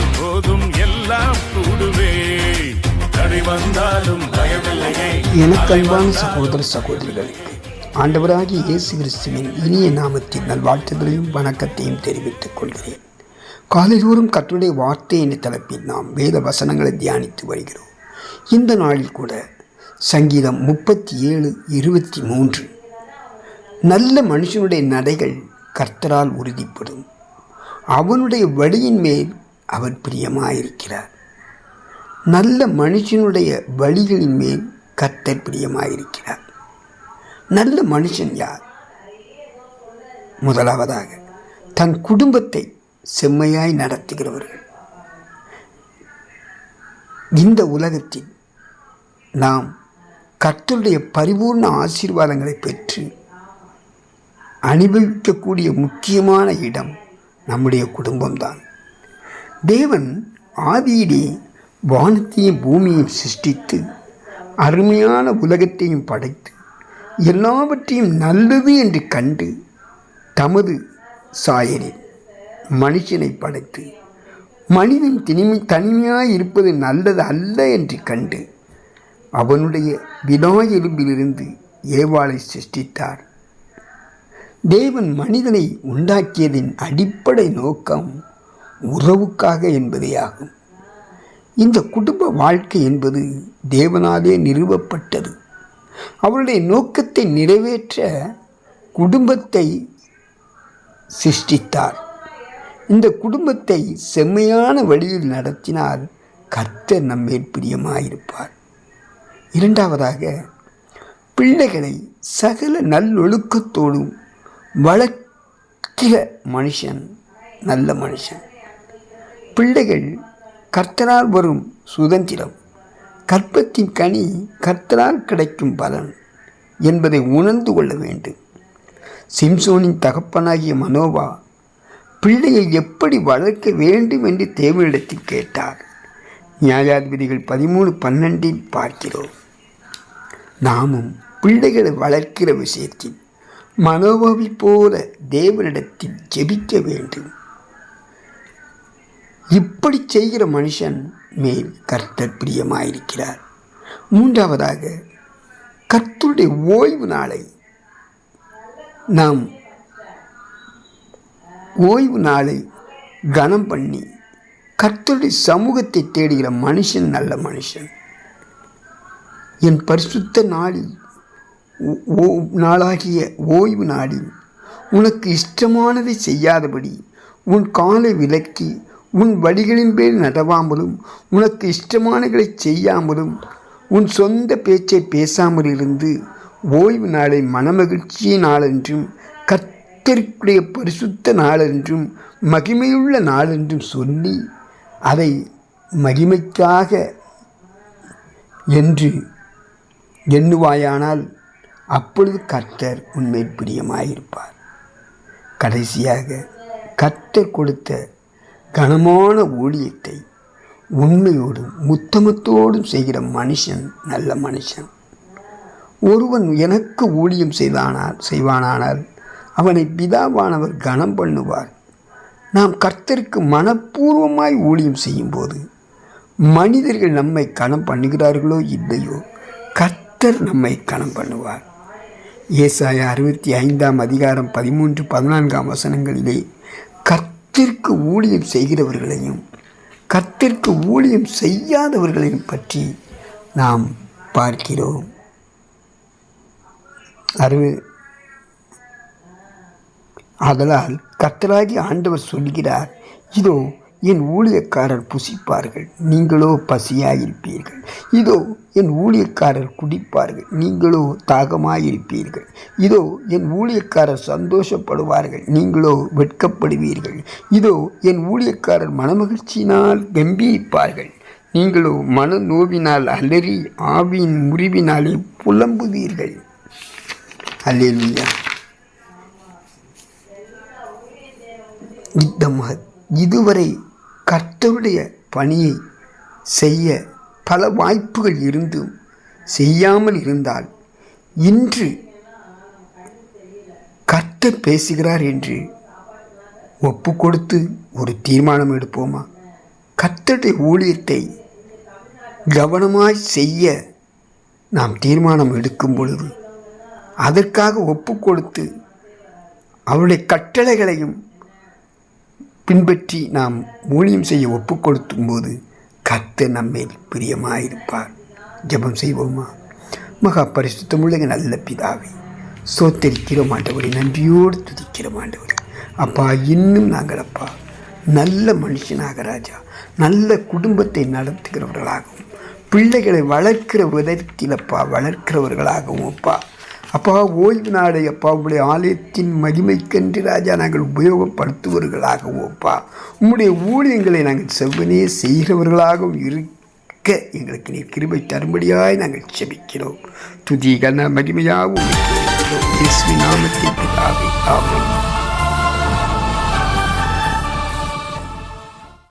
சொன்னால் போதும் எல்லாம் கூடுவே. தடை வந்தாலும் பயமில்லையே. எனக்கு அன்பான சகோதர சகோதரிகளுக்கு ஆண்டவராகிய இயேசு கிறிஸ்துவின் இனிய நாமத்தின் நல்வாழ்த்துகளையும் வணக்கத்தையும் தெரிவித்துக் கொள்கிறேன். காலைதோறும் கர்த்தருடைய வார்த்தை என்ற தலைப்பில் நாம் வேத வசனங்களை தியானித்து வருகிறோம். இந்த நாளில் கூட சங்கீதம் முப்பத்தி ஏழு இருபத்தி மூன்று நல்ல மனுஷனுடைய நடைகள் கர்த்தரால் உறுதிப்படும். அவனுடைய வழியின் மேல் அவர் பிரியமாயிருக்கிறார். நல்ல மனுஷனுடைய வழிகளின் மேல் கர்த்தர் பிரியமாயிருக்கிறார். நல்ல மனுஷன் யார்? முதலாவதாக தன் குடும்பத்தை செம்மையாய் நடத்துகிறவர்கள். இந்த உலகத்தில் நாம் கர்த்தருடைய பரிபூர்ண ஆசீர்வாதங்களை பெற்று அனுபவிக்கக்கூடிய முக்கியமான இடம் நம்முடைய குடும்பம்தான். தேவன் ஆதியிலே வானத்தையும் பூமியையும் சிருஷ்டித்து அருமையான உலகத்தையும் படைத்து எல்லாவற்றையும் நல்லது என்று கண்டு தமது சாயலில் மனுஷனை படைத்து மனிதன் தினிமை தனிமையாய் இருப்பது நல்லது அல்ல என்று கண்டு அவனுடைய வினா எலும்பிலிருந்து ஏவாளை சிருஷ்டித்தார். தேவன் மனிதனை உண்டாக்கியதின் அடிப்படை நோக்கம் உறவுக்காக என்பதே ஆகும். இந்த குடும்ப வாழ்க்கை என்பது தேவனாலே நிறுவப்பட்டது. அவருடைய நோக்கத்தை நிறைவேற்ற குடும்பத்தை சிருஷ்டித்தார். இந்த குடும்பத்தை செம்மையான வழியில் நடத்தினால் கர்த்தர் நம்மேல் பிரியமாயிருப்பார். இரண்டாவதாக பிள்ளைகளை சகல நல்லொழுக்கத்தோடும் வளர்க்கிற மனுஷன் நல்ல மனுஷன். பிள்ளைகள் கர்த்தரால் வரும் சுதந்திரம். கற்பத்தின் கனி கர்த்தரால் கிடைக்கும் பலன் என்பதை உணர்ந்து கொள்ள வேண்டும். சிம்சோனின் தகப்பனாகிய மனோவா பிள்ளையை எப்படி வளர்க்க வேண்டும் என்று தேவனிடத்தில் கேட்டார். நியாயாதிபதிகள் பதிமூணு பன்னெண்டில் பார்க்கிறோம். நாமும் பிள்ளைகளை வளர்க்கிற விஷயத்தில் மனோபாவை போல தேவனிடத்தில் ஜெபிக்க வேண்டும். இப்படி செய்கிற மனுஷன் மேல் கர்த்தர் பிரியமாயிருக்கிறார். மூன்றாவதாக கர்த்தருடைய ஓய்வு நாளை நாம் ஓய்வு நாளை கனம் பண்ணி கர்த்தருடைய சமூகத்தை தேடுகிற மனுஷன் நல்ல மனுஷன். என் பரிசுத்த நாளில் ஓ- நாளாகிய ஓய்வு நாளில் உனக்கு இஷ்டமானதை செய்யாதபடி உன் காலை விலக்கி உன் வழிகளின் பேர் நடவாமலும் உனக்கு இஷ்டமானகளை செய்யாமலும் உன் சொந்த பேச்சை பேசாமல் இருந்து ஓய்வு நாளை மனமகிழ்ச்சிய நாளென்றும் கத்திற்குரிய பரிசுத்த நாளென்றும் மகிமையுள்ள நாளென்றும் சொல்லி அதை மகிமைக்காக என்று எண்ணுவாயானால் அப்பொழுது கர்த்தர் உண்மை பிரியமாயிருப்பார். கடைசியாக கர்த்தர் கொடுத்த கனமான ஊழியத்தை உண்மையோடும் முத்தமத்தோடும் செய்கிற மனுஷன் நல்ல மனுஷன். ஒருவன் எனக்கு ஊழியம் செய்தானால் செய்வானானால் அவனை பிதாவானவர் கனம் பண்ணுவார். நாம் கர்த்தருக்கு மனப்பூர்வமாய் ஊழியம் செய்யும்போது மனிதர்கள் நம்மை கனம் பண்ணுகிறார்களோ இல்லையோ கர்த்தர் நம்மை கனம் பண்ணுவார். ஏசாய அறுபத்தி ஐந்தாம் அதிகாரம் பதிமூன்று பதினான்காம் வசனங்களிலே கர்த்தர் கத்திற்கு ஊழியம் செய்கிறவர்களையும் கத்திற்கு ஊழியம் செய்யாதவர்களையும் பற்றி நாம் பார்க்கிறோம். அறு ஆதலால் கத்தராகி ஆண்டவர் சொல்கிறார் இதோ என் ஊழியக்காரர் புசிப்பார்கள். நீங்களோ பசியாயிருப்பீர்கள். இதோ என் ஊழியக்காரர் குடிப்பார்கள். நீங்களோ தாகமாயிருப்பீர்கள். இதோ என் ஊழியக்காரர் சந்தோஷப்படுவார்கள். நீங்களோ வெட்கப்படுவீர்கள். இதோ என் ஊழியக்காரர் மனமகிழ்ச்சியினால் கம்பீரிப்பார்கள். நீங்களோ மன நோவினால் அலறி ஆவியின் முறிவினாலே புலம்புவீர்கள். அல்லேலூயா. இந்த இதுவரை கர்த்தருடைய பணியை செய்ய பல வாய்ப்புகள் இருந்தும் செய்யாமல் இருந்தால் இன்று கர்த்தர் பேசுகிறார் என்று ஒப்பு கொடுத்து ஒரு தீர்மானம் எடுப்போமா? கர்த்தருடைய ஊழியத்தை கவனமாய் செய்ய நாம் தீர்மானம் எடுக்கும் பொழுது அதற்காக ஒப்பு கொடுத்து அவருடைய கட்டளைகளையும் பின்பற்றி நாம் ஊழியம் செய்ய ஒப்பு போது கத்து நம்மேல் பிரியமாயிருப்பார். ஜெபம் செய்வோமா? மகா பரிசுத்தமுள்ள நல்ல பிதாவை சோத்தரிக்கிற மாட்டவரை நன்றியோடு துதிக்கிற மாட்டவரை அப்பா இன்னும் நாங்கள் அப்பா நல்ல மனுஷனாக ராஜா நல்ல குடும்பத்தை நடத்துகிறவர்களாகவும் பிள்ளைகளை வளர்க்கிற விதத்தில் அப்பா வளர்க்கிறவர்களாகவும் அப்பா. அப்பா ஓய்வு நாளை அப்பா உங்களுடைய ஆலயத்தின் மகிமைக்கென்று ராஜா நாங்கள் உபயோகப்படுத்துவர்களாகவும் அப்பா உம்முடைய ஊழியங்களை நாங்கள் செவ்வனே செய்கிறவர்களாகவும் இருக்க எங்களுக்கு நீர் கிருபை தரும்படியாய் நாங்கள் செபிக்கிறோம். துதி கன மகிமையாகவும் நாமத்தின் பிதாவை ஆகும்